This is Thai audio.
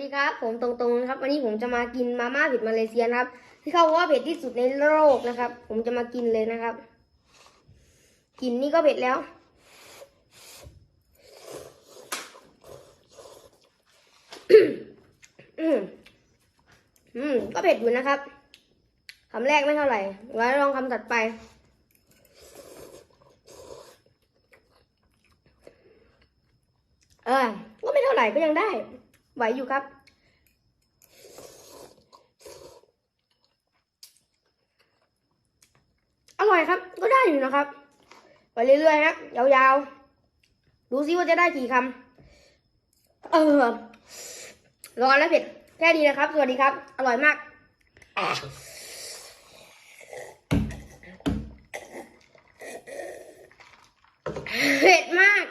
ดีครับผมตรงๆนะครับ วันนี้ผมจะมากินมาม่าเผ็ดมาเลเซียนะครับ ที่เขาว่าเผ็ดที่สุดในโลกนะครับ ผมจะมากินเลยนะครับ กินนี่ก็เผ็ดแล้ว อืมก็เผ็ดอยู่นะครับคำแรกไม่เท่าไหร่ไว้ลองคำถัดไปเออก็ไม่เท่าไหร่ก็ยังได้ ไหวอยู่ครับ อร่อยครับ ก็ได้อยู่นะครับ ไปเรื่อยๆฮะยาวๆ ดูซิว่าจะได้กี่คำเออร้อนแล้วเผ็ด แค่นี้นะครับ สวัสดีครับ อร่อยมากเผ็ดมาก